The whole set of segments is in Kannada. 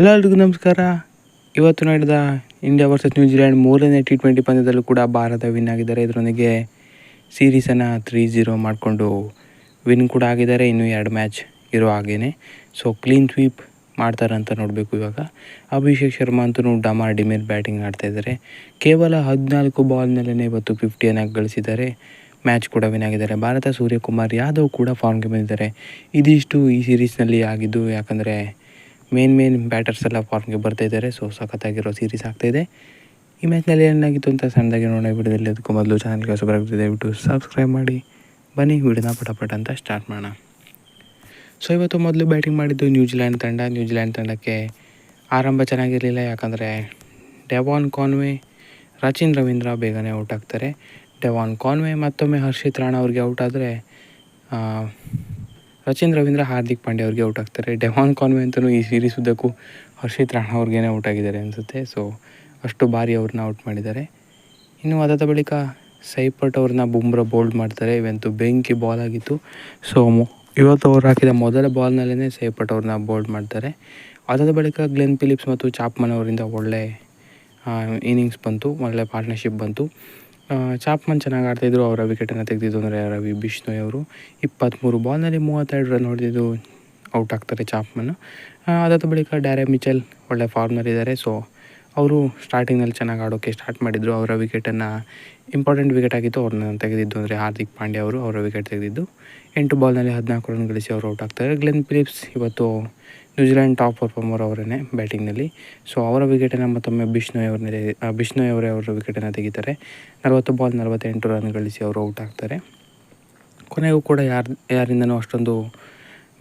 ಹಲೋ ಎಲ್ರಿಗೂ ನಮಸ್ಕಾರ. ಇವತ್ತು ನಡೆದ ಇಂಡಿಯಾ ವರ್ಸಸ್ ನ್ಯೂಜಿಲ್ಯಾಂಡ್ ಮೂರನೇ ಟಿ ಟ್ವೆಂಟಿ ಪಂದ್ಯದಲ್ಲೂ ಕೂಡ ಭಾರತ ವಿನ್ ಆಗಿದ್ದಾರೆ. ಇದರೊಂದಿಗೆ ಸೀರೀಸನ್ನು ತ್ರೀ ಜೀರೋ ಮಾಡಿಕೊಂಡು ವಿನ್ ಕೂಡ ಆಗಿದ್ದಾರೆ. ಇನ್ನೂ ಎರಡು ಮ್ಯಾಚ್ ಇರೋ ಹಾಗೇ ಸೊ ಕ್ಲೀನ್ ಸ್ವೀಪ್ ಮಾಡ್ತಾರೆ ಅಂತ ನೋಡಬೇಕು ಇವಾಗ. ಅಭಿಷೇಕ್ ಶರ್ಮಾ ಅಂತೂ ಡಮಾರ್ ಡಿಮೇರ್ ಬ್ಯಾಟಿಂಗ್ ಆಡ್ತಾ ಇದ್ದಾರೆ. ಕೇವಲ ಹದಿನಾಲ್ಕು ಬಾಲ್ನಲ್ಲೇ ಇವತ್ತು ಫಿಫ್ಟಿಯನ್ನು ಗಳಿಸಿದ್ದಾರೆ. ಮ್ಯಾಚ್ ಕೂಡ ವಿನ್ ಆಗಿದ್ದಾರೆ. ಭಾರತ ಸೂರ್ಯಕುಮಾರ್ ಯಾದವ್ ಕೂಡ ಫಾರ್ಮ್ಗೆ ಬಂದಿದ್ದಾರೆ. ಇದಿಷ್ಟು ಈ ಸೀರೀಸ್ನಲ್ಲಿ ಆಗಿದ್ದು, ಯಾಕಂದರೆ ಮೇನ್ ಮೇನ್ ಬ್ಯಾಟರ್ಸ್ ಎಲ್ಲ ಫಾರ್ಮ್ಗೆ ಬರ್ತಾ ಇದ್ದಾರೆ. ಸೊ ಸಖತ್ತಾಗಿರೋ ಸೀರೀಸ್ ಆಗ್ತಾಯಿದೆ ಈ ಮ್ಯಾಚ್ನಲ್ಲಿ ಏನಾಗಿತ್ತು ಅಂತ ಸಣ್ಣದಾಗಿ ನೋಡೋ ವಿಡಿಯೋದಲ್ಲಿ ಅದಕ್ಕೂ ಮೊದಲು ಚಾನಲ್ಗೆ ಇದೆ ದಯವಿಟ್ಟು ಸಬ್ಸ್ಕ್ರೈಬ್ ಮಾಡಿ. ಬನ್ನಿ, ವಿಡಿಯೋನ ಪಟಪಟ ಅಂತ ಸ್ಟಾರ್ಟ್ ಮಾಡೋಣ. ಸೊ ಇವತ್ತು ಮೊದಲು ಬ್ಯಾಟಿಂಗ್ ಮಾಡಿದ್ದು ನ್ಯೂಜಿಲ್ಯಾಂಡ್ ತಂಡ. ನ್ಯೂಜಿಲ್ಯಾಂಡ್ ತಂಡಕ್ಕೆ ಆರಂಭ ಚೆನ್ನಾಗಿರಲಿಲ್ಲ. ಯಾಕಂದರೆ ಡೆವಾನ್ ಕಾನ್ವೆ ರಚಿನ್ ರವೀಂದ್ರ ಬೇಗನೆ ಔಟ್ ಆಗ್ತಾರೆ. ಡೆವಾನ್ ಕಾನ್ವೆ ಮತ್ತೊಮ್ಮೆ ಹರ್ಷಿತ್ ರಾಣಾ ಅವ್ರಿಗೆ ಔಟ್ ಆದರೆ ಸಚಿನ್ ರವೀಂದ್ರ ಹಾರ್ದಿಕ್ ಪಾಂಡ್ಯ ಅವ್ರಿಗೆ ಔಟ್ ಆಗ್ತಾರೆ. ಡೆವಾನ್ ಕಾನ್ವೆ ಅಂತಲೂ ಈ ಸೀರೀಸ್ ಉದ್ದಕ್ಕೂ ಹರ್ಷಿತ್ ರಾಣಾ ಅವ್ರಿಗೇನೆ ಔಟ್ ಆಗಿದ್ದಾರೆ ಅನಿಸುತ್ತೆ. ಸೊ ಅಷ್ಟು ಬಾರಿ ಅವ್ರನ್ನ ಔಟ್ ಮಾಡಿದ್ದಾರೆ. ಇನ್ನು ಅದಾದ ಬಳಿಕ ಸೈಪಟ್ ಅವ್ರನ್ನ ಬುಮ್ರಾ ಬೋಲ್ಡ್ ಮಾಡ್ತಾರೆ. ಇವಂತೂ ಬೆಂಕಿ ಬಾಲ್ ಆಗಿತ್ತು. ಸೊ ಇವತ್ತು ಅವ್ರು ಹಾಕಿದ ಮೊದಲ ಬಾಲ್ನಲ್ಲೇ ಸೈಪಟ್ ಅವ್ರನ್ನ ಬೋಲ್ಡ್ ಮಾಡ್ತಾರೆ. ಅದಾದ ಬಳಿಕ ಗ್ಲೆನ್ ಫಿಲಿಪ್ಸ್ ಮತ್ತು ಚಾಪ್ಮನ್ ಅವರಿಂದ ಒಳ್ಳೆ ಇನಿಂಗ್ಸ್ ಬಂತು, ಒಳ್ಳೆ ಪಾರ್ಟ್ನರ್ಶಿಪ್ ಬಂತು. ಚಾಪ್ಮನ್ ಚೆನ್ನಾಗಿ ಆಡ್ತಾಯಿದ್ರು ಅವರ ವಿಕೆಟನ್ನು ತೆಗೆದಿದ್ದು ಅಂದರೆ ರವಿ ಬಿಷ್ಣೋಯ್ ಅವರು. ಇಪ್ಪತ್ತ್ಮೂರು ಬಾಲ್ನಲ್ಲಿ ಮೂವತ್ತೆರಡು ರನ್ ಹೊಡೆದಿದ್ದು ಔಟ್ ಆಗ್ತಾರೆ ಚಾಪ್ಮನ್. ಅದಾದ ಬಳಿಕ ಡ್ಯಾರೆ ಮಿಚಲ್ ಒಳ್ಳೆ ಫಾರ್ಮ್ನಲ್ಲಿದ್ದಾರೆ ಸೊ ಅವರು ಸ್ಟಾರ್ಟಿಂಗ್ನಲ್ಲಿ ಚೆನ್ನಾಗಿ ಆಡೋಕ್ಕೆ ಸ್ಟಾರ್ಟ್ ಮಾಡಿದರು. ಅವರ ವಿಕೆಟನ್ನು ಇಂಪಾರ್ಟೆಂಟ್ ವಿಕೆಟ್ ಆಗಿತ್ತು. ಅವ್ರನ್ನ ತೆಗೆದಿದ್ದು ಅಂದರೆ ಹಾರ್ದಿಕ್ ಪಾಂಡ್ಯ ಅವರು ಅವರ ವಿಕೆಟ್ ತೆಗೆದಿದ್ದು. ಎಂಟು ಬಾಲ್ನಲ್ಲಿ ಹದಿನಾಲ್ಕು ರನ್ ಗಳಿಸಿ ಅವರು ಔಟ್ ಆಗ್ತಾರೆ. ಗ್ಲೆನ್ ಫಿಲಿಪ್ಸ್ ಇವತ್ತು ನ್ಯೂಜಿಲೆಂಡ್ ಟಾಪ್ ಪರ್ಫಾರ್ಮರ್ ಅವರೇ ಬ್ಯಾಟಿಂಗ್ನಲ್ಲಿ ಸೊ ಅವರ ವಿಕೆಟನ್ನು ಮತ್ತೊಮ್ಮೆ ಬಿಷ್ಣೋಯ್ ಅವ್ರನ್ನೇ ಬಿಷ್ಣೋಯ್ ಅವರೇ ಅವರ ವಿಕೆಟನ್ನು ತೆಗಿತಾರೆ. ನಲವತ್ತು ಬಾಲ್ ನಲವತ್ತೆಂಟು ರನ್ ಗಳಿಸಿ ಅವರು ಔಟ್ ಆಗ್ತಾರೆ. ಕೊನೆಗೂ ಕೂಡ ಯಾರು, ಯಾರಿಂದನೂ ಅಷ್ಟೊಂದು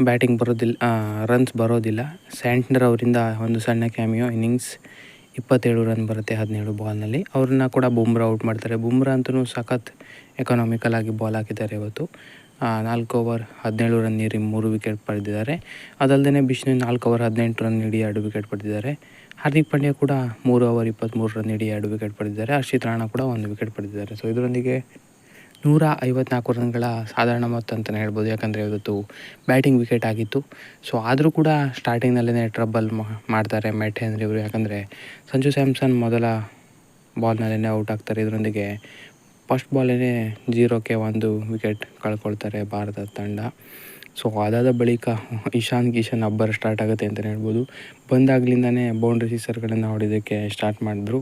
ಬ್ಯಾಟಿಂಗ್ ಬರೋದಿಲ್ಲ ರನ್ಸ್ ಬರೋದಿಲ್ಲ. ಸ್ಯಾಂಟ್ನರ್ ಅವರಿಂದ ಒಂದು ಸಣ್ಣ ಕ್ಯಾಮಿಯೋ ಇನ್ನಿಂಗ್ಸ್ ಇಪ್ಪತ್ತೇಳು ರನ್ ಬರುತ್ತೆ ಹದಿನೇಳು ಬಾಲ್ನಲ್ಲಿ ಅವ್ರನ್ನ ಕೂಡ ಬುಮ್ರಾ ಔಟ್ ಮಾಡ್ತಾರೆ. ಬುಮ್ರಾ ಅಂತೂ ಸಖತ್ ಎಕನಾಮಿಕಲ್ ಆಗಿ ಬಾಲ್ ಹಾಕಿದ್ದಾರೆ ಇವತ್ತು. ನಾಲ್ಕು ಓವರ್ ಹದಿನೇಳು ರನ್ ನೀಡಿ ಮೂರು ವಿಕೆಟ್ ಪಡೆದಿದ್ದಾರೆ. ಅದಲ್ಲದೆ ಬಿಷ್ಣು ನಾಲ್ಕು ಓವರ್ ಹದಿನೆಂಟು ರನ್ ನೀಡಿ ಎರಡು ವಿಕೆಟ್ ಪಡೆದಿದ್ದಾರೆ. ಹಾರ್ದಿಕ್ ಪಾಂಡ್ಯ ಕೂಡ ಮೂರು ಓವರ್ ಇಪ್ಪತ್ತ್ಮೂರು ರನ್ ನೀಡಿ ಎರಡು ವಿಕೆಟ್ ಪಡೆದಿದ್ದಾರೆ. ಹರ್ಷಿತ್ ರಾಣಾ ಕೂಡ ಒಂದು ವಿಕೆಟ್ ಪಡೆದಿದ್ದಾರೆ. ಸೊ ಇದರೊಂದಿಗೆ ನೂರ ಐವತ್ನಾಲ್ಕು ರನ್ಗಳ ಸಾಧಾರಣ ಮೊತ್ತ ಅಂತಲೇ ಹೇಳ್ಬೋದು. ಯಾಕಂದರೆ ಇವತ್ತು ಬ್ಯಾಟಿಂಗ್ ವಿಕೆಟ್ ಆಗಿತ್ತು. ಸೊ ಆದರೂ ಕೂಡ ಸ್ಟಾರ್ಟಿಂಗ್ನಲ್ಲೇ ಟ್ರಬಲ್ ಮಾಡ್ತಾರೆ ಮ್ಯಾಟ್ ಹೆನ್ರಿ ಇವರು ಯಾಕಂದರೆ ಸಂಜು ಸ್ಯಾಮ್ಸನ್ ಮೊದಲ ಬಾಲ್ನಲ್ಲೇ ಔಟ್ ಆಗ್ತಾರೆ. ಇದರೊಂದಿಗೆ ಫಸ್ಟ್ ಬಾಲೇ ಜೀರೋಕ್ಕೆ ಒಂದು ವಿಕೆಟ್ ಕಳ್ಕೊಳ್ತಾರೆ ಭಾರತ ತಂಡ. ಸೊ ಅದಾದ ಬಳಿಕ ಇಶಾನ್ ಕಿಶನ್ ಅಬ್ಬರ ಸ್ಟಾರ್ಟ್ ಆಗುತ್ತೆ ಅಂತಲೇ ಹೇಳ್ಬೋದು. ಬಂದಾಗ್ಲಿಂದನೇ ಬೌಂಡ್ರಿ ಸೀಸರ್ಗಳನ್ನು ಹೊಡೆಯೋದಕ್ಕೆ ಸ್ಟಾರ್ಟ್ ಮಾಡಿದ್ರು.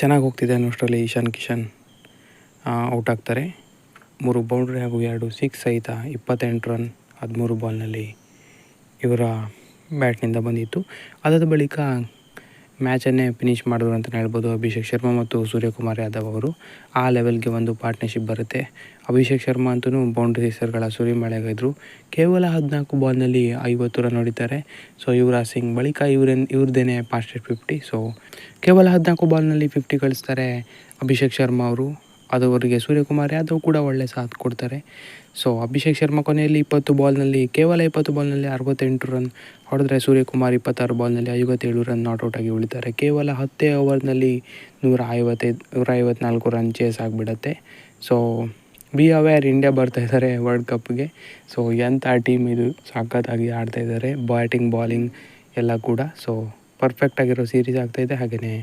ಚೆನ್ನಾಗಿ ಹೋಗ್ತಿದೆ ಅನ್ನೋಷ್ಟರಲ್ಲಿ ಇಶಾನ್ ಕಿಶನ್. ಔಟ್ ಆಗ್ತಾರೆ. ಮೂರು ಬೌಂಡ್ರಿ ಹಾಗೂ ಎರಡು ಸಿಕ್ಸ್ ಸಹಿತ ಇಪ್ಪತ್ತೆಂಟು ರನ್ ಹದಿಮೂರು ಬಾಲ್ನಲ್ಲಿ ಇವರ ಬ್ಯಾಟ್ನಿಂದ ಬಂದಿತ್ತು. ಅದಾದ ಬಳಿಕ ಮ್ಯಾಚನ್ನೇ ಫಿನಿಷ್ ಮಾಡಿದ್ರು ಅಂತಲೇ ಹೇಳ್ಬೋದು ಅಭಿಷೇಕ್ ಶರ್ಮಾ ಮತ್ತು ಸೂರ್ಯಕುಮಾರ್ ಯಾದವ್ ಅವರು. ಆ ಲೆವೆಲ್ಗೆ ಒಂದು ಪಾರ್ಟ್ನರ್ಶಿಪ್ ಬರುತ್ತೆ. ಅಭಿಷೇಕ್ ಶರ್ಮಾ ಅಂತೂ ಬೌಂಡ್ರಿ ಹೆಸರುಗಳ ಸುರಿಮಳೆಗಿದ್ರು. ಕೇವಲ ಹದಿನಾಲ್ಕು ಬಾಲ್ನಲ್ಲಿ ಐವತ್ತು ರನ್ ಹೊಡಿತಾರೆ. ಸೊ ಯುವರಾಜ್ ಸಿಂಗ್ ಬಳಿಕ ಇವ್ರೇನು ಇವ್ರದ್ದೇನೆ ಫಾಸ್ಟೆಸ್ಟ್ ಫಿಫ್ಟಿ ಸೊ ಕೇವಲ ಹದಿನಾಲ್ಕು ಬಾಲ್ನಲ್ಲಿ ಫಿಫ್ಟಿ ಕಳಿಸ್ತಾರೆ ಅಭಿಷೇಕ್ ಶರ್ಮಾ ಅವರು. ಅದು ಅವರಿಗೆ ಸೂರ್ಯಕುಮಾರ್ ಯಾದವ್ ಕೂಡ ಒಳ್ಳೆ ಸಾಥ್ ಕೊಡ್ತಾರೆ. ಸೊ ಅಭಿಷೇಕ್ ಶರ್ಮಾ ಕೊನೆಯಲ್ಲಿ ಇಪ್ಪತ್ತು ಬಾಲ್ನಲ್ಲಿ ಕೇವಲ ಇಪ್ಪತ್ತು ಬಾಲ್ನಲ್ಲಿ ಅರವತ್ತೆಂಟು ರನ್ ಹೊಡೆದ್ರೆ ಸೂರ್ಯಕುಮಾರ್ ಇಪ್ಪತ್ತಾರು ಬಾಲ್ನಲ್ಲಿ ಐವತ್ತೇಳು ರನ್ ನಾಟ್ ಔಟ್ ಆಗಿ ಉಳಿತಾರೆ. ಕೇವಲ ಹತ್ತೇ ಓವರ್ನಲ್ಲಿ ನೂರ ಐವತ್ತೈದು ನೂರ ಐವತ್ನಾಲ್ಕು ರನ್ ಚೇಸ್ ಆಗಿಬಿಡತ್ತೆ. ಸೊ ಬಿ ಅವೇರ್ ಇಂಡಿಯಾ ಬರ್ತಾ ಇದ್ದಾರೆ ವರ್ಲ್ಡ್ ಕಪ್ಗೆ ಸೊ ಎಂಥ ಟೀಮ್ ಇದು ಸಖತ್ತಾಗಿ ಆಡ್ತಾಯಿದ್ದಾರೆ ಬ್ಯಾಟಿಂಗ್ ಬಾಲಿಂಗ್ ಎಲ್ಲ ಕೂಡ. ಸೊ ಪರ್ಫೆಕ್ಟಾಗಿರೋ ಸೀರೀಸ್ ಆಗ್ತಾಯಿದೆ ಹಾಗೆಯೇ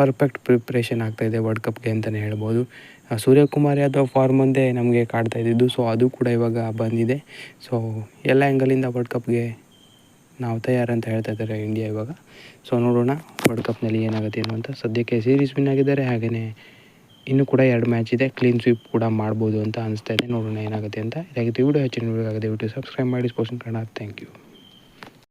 ಪರ್ಫೆಕ್ಟ್ ಪ್ರಿಪ್ರೇಷನ್ ಆಗ್ತಾಯಿದೆ ವರ್ಲ್ಡ್ ಕಪ್ಗೆ ಅಂತಲೇ ಹೇಳ್ಬೋದು. ಸೂರ್ಯಕುಮಾರ್ ಯಾದವ್ ಫಾರ್ಮ್ ಒಂದೇ ನಮಗೆ ಕಾಡ್ತಾ ಇದ್ದಿದ್ದು ಸೊ ಅದು ಕೂಡ ಇವಾಗ ಬಂದಿದೆ. ಸೊ ಎಲ್ಲ ಆ್ಯಂಗಲಿಂದ ವರ್ಲ್ಡ್ ಕಪ್ಗೆ ನಾವು ತಯಾರಂತ ಹೇಳ್ತಾ ಇದ್ದಾರೆ ಇಂಡಿಯಾ ಇವಾಗ. ಸೊ ನೋಡೋಣ ವರ್ಲ್ಡ್ ಕಪ್ನಲ್ಲಿ ಏನಾಗುತ್ತೆ ಏನು ಅಂತ ಸದ್ಯಕ್ಕೆ ಸೀರೀಸ್ ವಿನ್ ಆಗಿದ್ದಾರೆ ಹಾಗೆಯೇ ಇನ್ನೂ ಕೂಡ ಎರಡು ಮ್ಯಾಚ್ ಇದೆ. ಕ್ಲೀನ್ ಸ್ವೀಪ್ ಕೂಡ ಮಾಡ್ಬೋದು ಅಂತ ಅನಿಸ್ತಾ ಇದೆ. ನೋಡೋಣ ಏನಾಗುತ್ತೆ ಅಂತ. ಇದಾಗಿತ್ತು ವಿಡಿಯೋ. ಹೆಚ್ಚಿನ ವಿಡಿಯೋ ಆಗಿದೆ ಯೂಟ್ಯೂಬ್ ಸಬ್ಸ್ಕ್ರೈಬ್ ಮಾಡಿ ಸ್ಪೋರ್ಟ್ಸ್ ಕನ್ನಡ ಥ್ಯಾಂಕ್ ಯು